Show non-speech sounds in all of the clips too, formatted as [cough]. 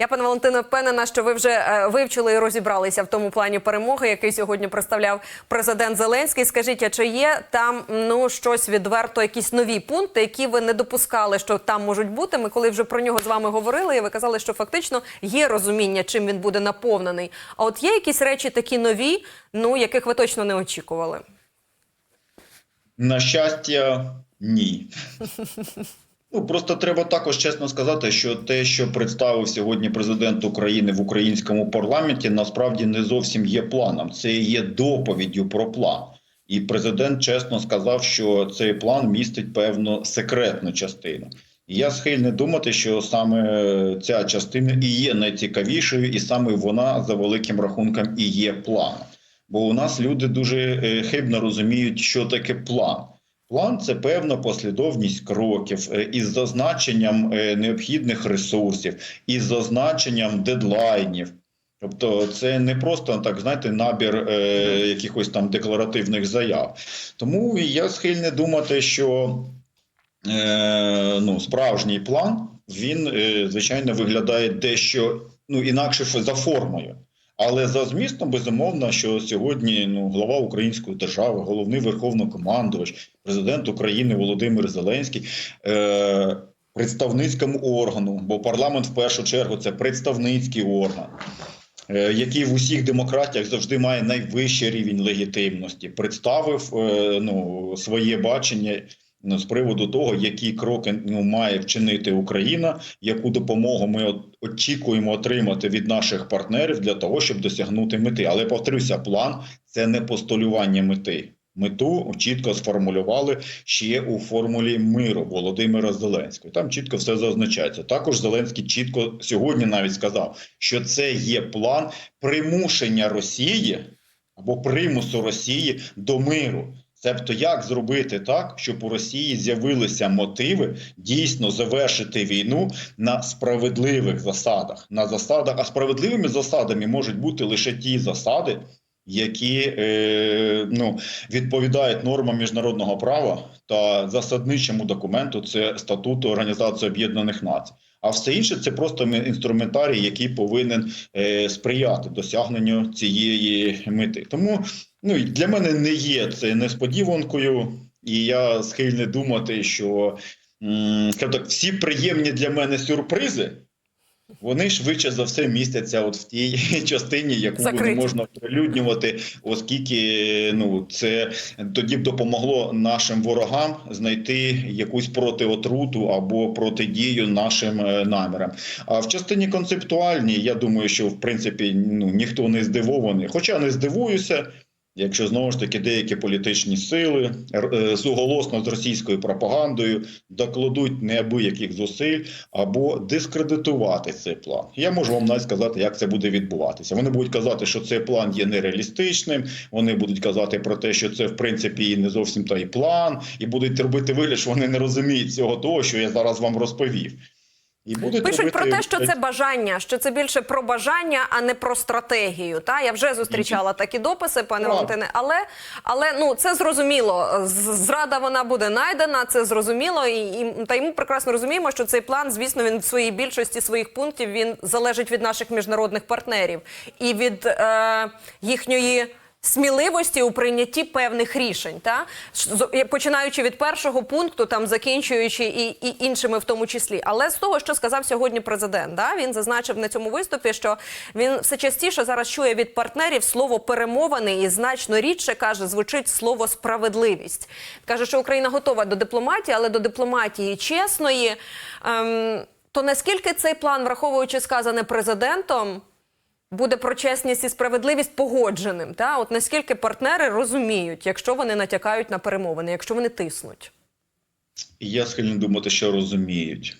Я, пане Валентине, впевнена, що ви вже е, вивчили і розібралися в тому плані перемоги, який сьогодні представляв президент Зеленський. Скажіть, а чи є там ну щось відверто, якісь нові пункти, які ви не допускали, що там можуть бути? Ми коли вже про нього з вами говорили, і ви казали, що фактично є розуміння, чим він буде наповнений. А от є якісь речі такі нові, ну яких ви точно не очікували? На щастя, ні. [laughs] Ну просто треба також чесно сказати, що те, що представив сьогодні президент України в українському парламенті, насправді не зовсім є планом. Це є доповіддю про план. І президент чесно сказав, що цей план містить певну секретну частину. І я схильний думати, що саме ця частина і є найцікавішою, і саме вона за великим рахунком і є планом. Бо у нас люди дуже е, хибно розуміють, що таке план. План це певна послідовність кроків е, із зазначенням е, необхідних ресурсів, із зазначенням дедлайнів. Тобто, це не просто так знаєте, набір е, якихось там декларативних заяв. Тому я схильний думати, що е, ну, справжній план він е, звичайно виглядає дещо ну, інакше за формою. Але за змістом безумовно, що сьогодні ну глава української держави, головний верховнокомандувач, президент України Володимир Зеленський. Е- Представницькому органу, бо парламент в першу чергу це представницький орган, е, який в усіх демократіях завжди має найвищий рівень легітимності, представив е, ну, своє бачення з приводу того, які кроки ну, має вчинити Україна, яку допомогу ми очікуємо отримати від наших партнерів для того, щоб досягнути мети. Але повторюся, план це не постулювання мети. Мету чітко сформулювали ще у формулі миру Володимира Зеленського. Там чітко все зазначається. Також Зеленський чітко сьогодні навіть сказав, що це є план примушення Росії або примусу Росії до миру. Тобто, як зробити так, щоб у Росії з'явилися мотиви дійсно завершити війну на справедливих засадах, на засадах, а справедливими засадами можуть бути лише ті засади, які е, ну, відповідають нормам міжнародного права та засадничому документу це статуту Організації Об'єднаних Націй. А все інше це просто інструментарій, який повинен е, сприяти досягненню цієї мети. Тому ну і для мене не є це несподіванкою, і я схильний думати, що так, всі приємні для мене сюрпризи. Вони швидше за все містяться от в тій [laughs] частині, яку Закриті. не можна прилюднювати, оскільки ну це тоді б допомогло нашим ворогам знайти якусь протиотруту або протидію нашим е, намірам. А в частині концептуальній, я думаю, що в принципі ну ніхто не здивований, хоча не здивуюся. Якщо знову ж таки деякі політичні сили е, суголосно з російською пропагандою докладуть неабияких зусиль або дискредитувати цей план, я можу вам навіть сказати, як це буде відбуватися. Вони будуть казати, що цей план є нереалістичним. Вони будуть казати про те, що це в принципі і не зовсім той план, і будуть робити вигляд, що вони не розуміють цього того, що я зараз вам розповів. І будуть Пишуть робити... про те, що це бажання, що це більше про бажання, а не про стратегію. Та я вже зустрічала такі дописи, пане. Валентине. Але але ну це зрозуміло. Зрада вона буде знайдена, це зрозуміло. І, і та й ми прекрасно розуміємо, що цей план, звісно, він в своїй більшості своїх пунктів він залежить від наших міжнародних партнерів і від е, їхньої. Сміливості у прийнятті певних рішень, та починаючи від першого пункту, там закінчуючи і, і іншими в тому числі. Але з того, що сказав сьогодні президент, да, він зазначив на цьому виступі, що він все частіше зараз чує від партнерів слово перемовини і значно рідше каже, звучить слово справедливість. Каже, що Україна готова до дипломатії, але до дипломатії чесної. Ем, то наскільки цей план, враховуючи сказане президентом, буде про чесність і справедливість погодженим. Та от наскільки партнери розуміють, якщо вони натякають на перемовини, якщо вони тиснуть. Я схильний думати, що розуміють.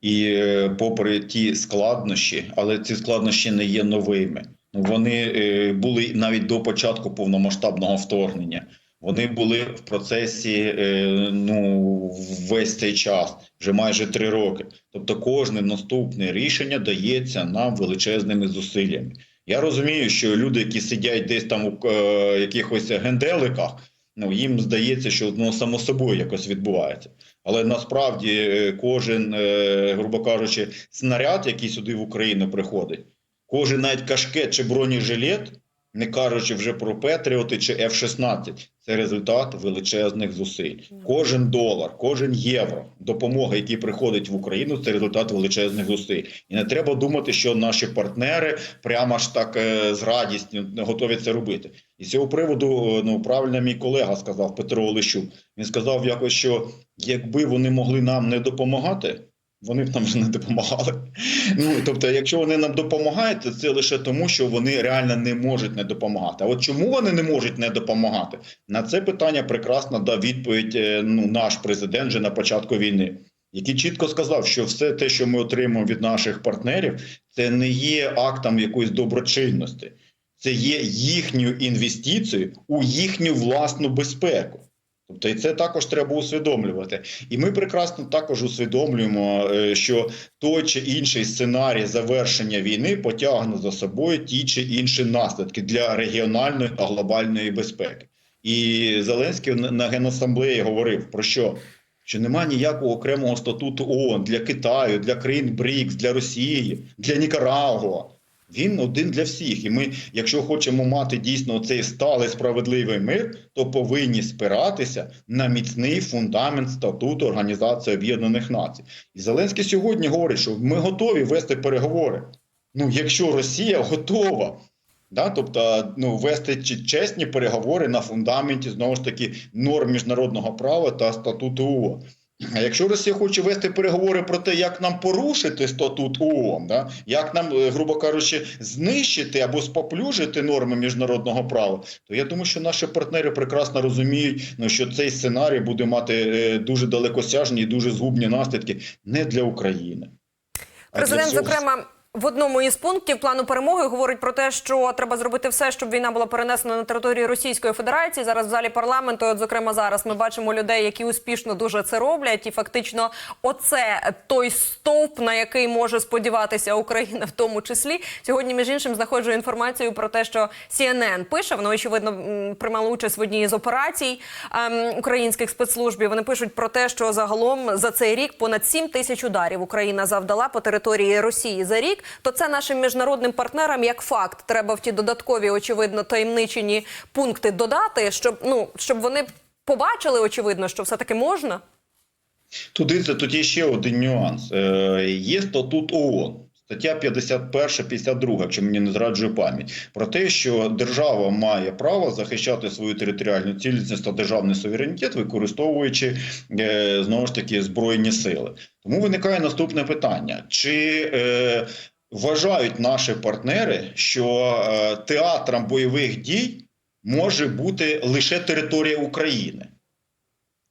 І е, попри ті складнощі, але ці складнощі не є новими. Вони е, були навіть до початку повномасштабного вторгнення. Вони були в процесі е, ну, весь цей час, вже майже три роки. Тобто, кожне наступне рішення дається нам величезними зусиллями. Я розумію, що люди, які сидять десь там у е, якихось генделиках, Ну їм здається, що воно само собою якось відбувається. Але насправді е, кожен, е, грубо кажучи, снаряд, який сюди в Україну приходить, кожен навіть кашкет чи бронежилет, не кажучи вже про Петріоти чи F-16, це результат величезних зусиль. Кожен долар, кожен євро допомога, який приходить в Україну, це результат величезних зусиль. І не треба думати, що наші партнери прямо ж так е, з радістю готові це робити. І з цього приводу е, ну правильно мій колега сказав Петро Олещук. Він сказав якось, що якби вони могли нам не допомагати. Вони б нам не допомагали. Ну тобто, якщо вони нам допомагають, то це лише тому, що вони реально не можуть не допомагати. А от чому вони не можуть не допомагати? На це питання прекрасно дав відповідь е, ну, наш президент вже на початку війни, який чітко сказав, що все те, що ми отримуємо від наших партнерів, це не є актом якоїсь доброчинності, це є їхньою інвестицією у їхню власну безпеку. Тобто, і це також треба усвідомлювати. І ми прекрасно також усвідомлюємо, е, що той чи інший сценарій завершення війни потягне за собою ті чи інші наслідки для регіональної та глобальної безпеки. І Зеленський на- на генасамблеї говорив про що? Що немає ніякого окремого статуту ООН для Китаю, для країн БРІКС, для Росії, для Нікарагуа. Він один для всіх. І ми, якщо хочемо мати дійсно цей сталий справедливий мир, то повинні спиратися на міцний фундамент статуту Організації Об'єднаних Націй. І Зеленський сьогодні говорить, що ми готові вести переговори. Ну, якщо Росія готова. Да, тобто ну, вести чесні переговори на фундаменті знову ж таки норм міжнародного права та статуту ООН. А якщо Росія хоче вести переговори про те, як нам порушити статут ООН, да, як нам, е, грубо кажучи, знищити або споплюжити норми міжнародного права, то я думаю, що наші партнери прекрасно розуміють, ну, що цей сценарій буде мати е, дуже далекосяжні і дуже згубні наслідки не для України. а для Президент, всього зокрема, в одному із пунктів плану перемоги говорить про те, що треба зробити все, щоб війна була перенесена на територію Російської Федерації. Зараз в залі парламенту, от зокрема зараз, ми бачимо людей, які успішно дуже це роблять, і фактично, оце той стовп, на який може сподіватися Україна, в тому числі. Сьогодні, між іншим, знаходжу інформацію про те, що CNN пише, воно очевидно приймало участь в одній із операцій ем, українських спецслужбів. Вони пишуть про те, що загалом за цей рік понад 7 тисяч ударів Україна завдала по території Росії за рік. То це нашим міжнародним партнерам як факт. Треба в ті додаткові, очевидно, таємничені пункти додати, щоб ну щоб вони побачили, очевидно, що все таки можна. Туди це тут є ще один нюанс. Е, є статут ООН. Стаття 51-52, якщо мені не зраджує пам'ять, про те, що держава має право захищати свою територіальну цілісність та державний суверенітет, використовуючи е, знову ж таки збройні сили. Тому виникає наступне питання: чи е, вважають наші партнери, що е, театром бойових дій може бути лише територія України?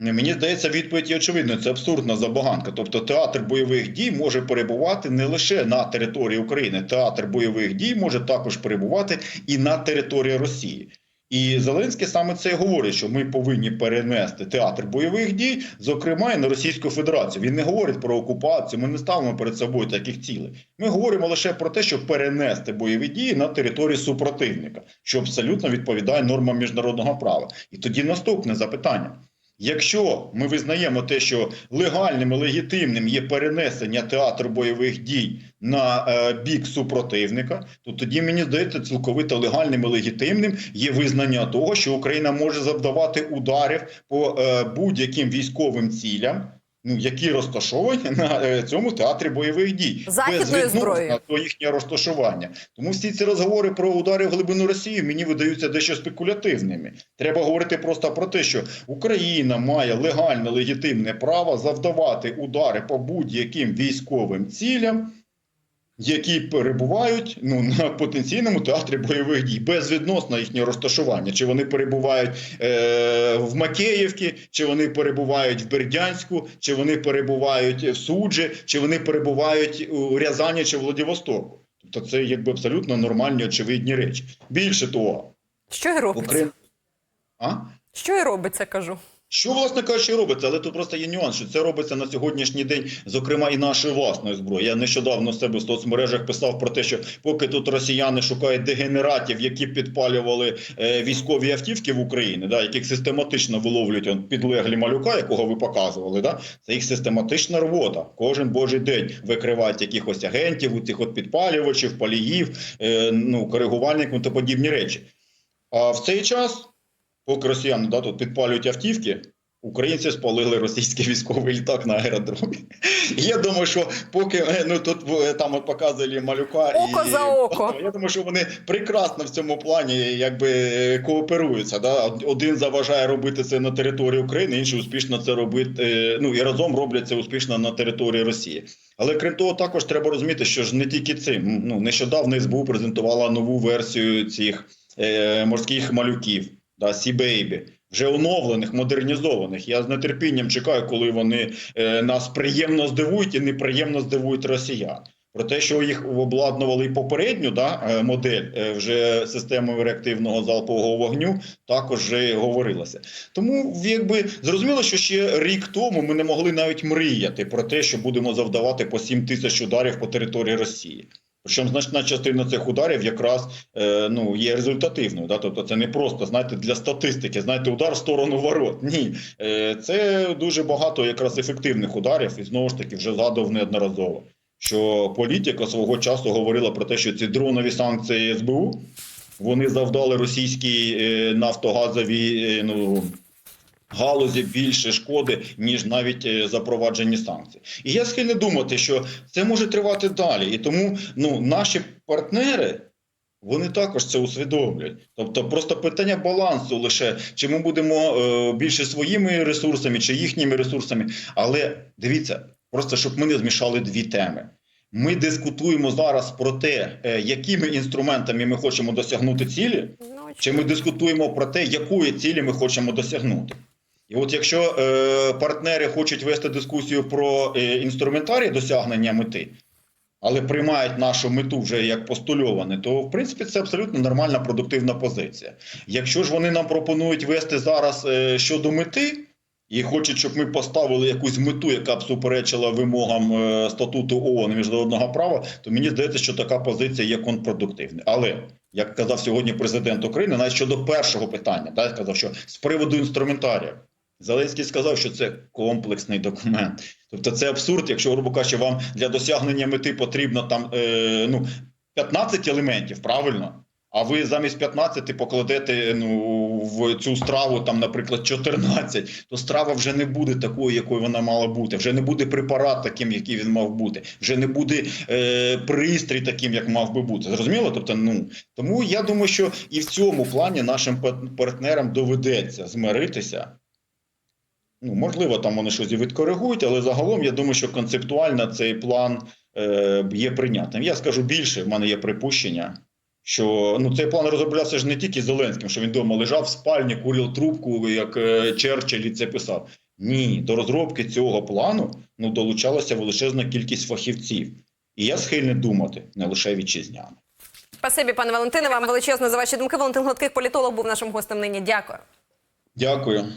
Мені здається, відповідь є очевидною. Це абсурдна забаганка. Тобто театр бойових дій може перебувати не лише на території України. Театр бойових дій може також перебувати і на території Росії. І Зеленський саме це і говорить, що ми повинні перенести театр бойових дій, зокрема і на Російську Федерацію. Він не говорить про окупацію. Ми не ставимо перед собою таких цілей. Ми говоримо лише про те, щоб перенести бойові дії на територію супротивника, що абсолютно відповідає нормам міжнародного права. І тоді наступне запитання. Якщо ми визнаємо те, що легальним і легітимним є перенесення театру бойових дій на е, бік супротивника, то тоді мені здається цілковито легальним і легітимним є визнання того, що Україна може завдавати ударів по е, будь-яким військовим цілям. Ну, які розташовані на е, цьому театрі бойових дій Західною зброєю. до їхнє розташування. Тому всі ці розговори про удари в глибину Росії мені видаються дещо спекулятивними. Треба говорити просто про те, що Україна має легальне легітимне право завдавати удари по будь-яким військовим цілям. Які перебувають ну на потенційному театрі бойових дій безвідносно їхнього розташування, чи вони перебувають е, в Макеївці, чи вони перебувають в Бердянську, чи вони перебувають в Суджі, чи вони перебувають у Рязані чи Владивостоку. Тобто це якби абсолютно нормальні очевидні речі. Більше того, Що і робиться? Україна. А? Що і робиться, кажу. Що, власне кажучи, робиться, але тут просто є нюанс, що це робиться на сьогоднішній день, зокрема і нашою власною зброєю. Я нещодавно в себе в соцмережах писав про те, що поки тут росіяни шукають дегенератів, які підпалювали е, військові автівки в Україні, да, яких систематично виловлюють он, підлеглі малюка, якого ви показували, да, це їх систематична робота. Кожен божий день викривають якихось агентів, у цих от підпалювачів, паліїв, е, ну, коригувальників та подібні речі. А в цей час поки росіяни да, тут підпалюють автівки, українці спалили російський військовий літак на аеродромі. Я думаю, що поки е, ну тут е, там от показували малюка Око і за око. Я думаю, що вони прекрасно в цьому плані якби е, кооперуються. Да? Один заважає робити це на території України, інший успішно це робить. е, Ну і разом роблять це успішно на території Росії. Але крім того, також треба розуміти, що ж не тільки цим. Ну нещодавно СБУ презентувала нову версію цих е, морських малюків, да, Сі Бейбі. Вже оновлених, модернізованих. Я з нетерпінням чекаю, коли вони е, нас приємно здивують і неприємно здивують росіян. Про те, що їх обладнували і попередню да, е, модель е, вже системою реактивного залпового вогню, також вже говорилося. Тому якби зрозуміло, що ще рік тому ми не могли навіть мріяти про те, що будемо завдавати по 7 тисяч ударів по території Росії. Причому значна частина цих ударів якраз е, ну, є результативною. Да? Тобто це не просто знаєте, для статистики, знаєте, удар в сторону ворот. Ні, е, це дуже багато якраз ефективних ударів, і знову ж таки вже згадував неодноразово. Що політика свого часу говорила про те, що ці дронові санкції СБУ вони завдали російській е, нафтогазовій е, ну, галузі більше шкоди, ніж навіть е, запроваджені санкції. І я схильний думати, що це може тривати далі. І тому ну, наші партнери. Вони також це усвідомлюють. Тобто, просто питання балансу лише чи ми будемо е, більше своїми ресурсами, чи їхніми ресурсами. Але дивіться, просто щоб ми не змішали дві теми. Ми дискутуємо зараз про те, е, якими інструментами ми хочемо досягнути цілі, чи ми дискутуємо про те, якої цілі ми хочемо досягнути. І от якщо е, партнери хочуть вести дискусію про е, інструментарій досягнення мети, але приймають нашу мету вже як постульоване, то в принципі це абсолютно нормальна продуктивна позиція. Якщо ж вони нам пропонують вести зараз е, щодо мети і хочуть, щоб ми поставили якусь мету, яка б суперечила вимогам е, статуту ООН і міжнародного права, то мені здається, що така позиція є контрпродуктивною. Але як казав сьогодні президент України, навіть щодо першого питання, да, сказав, що з приводу інструментарія. Зеленський сказав, що це комплексний документ. Тобто це абсурд, якщо, грубо кажучи, вам для досягнення мети потрібно там е, ну, 15 елементів, правильно? А ви замість 15 покладете ну, в цю страву, там, наприклад, 14, то страва вже не буде такою, якою вона мала бути. Вже не буде препарат таким, який він мав бути. Вже не буде е, пристрій таким, як мав би бути. Зрозуміло? Тобто, ну тому я думаю, що і в цьому плані нашим партнерам доведеться змиритися. Ну, можливо, там вони щось і відкоригують, але загалом я думаю, що концептуально цей план е, є прийнятним. Я скажу більше, в мене є припущення, що ну, цей план розроблявся ж не тільки Зеленським, що він вдома лежав в спальні, курив трубку, як е, Черчилль це писав. Ні, до розробки цього плану ну, долучалася величезна кількість фахівців. І я схильний думати не лише вітчизняно. Спасибі, пане Валентине. Вам величезне за ваші думки. Валентин Гладких, політолог, був нашим гостем нині. Дякую. Дякую.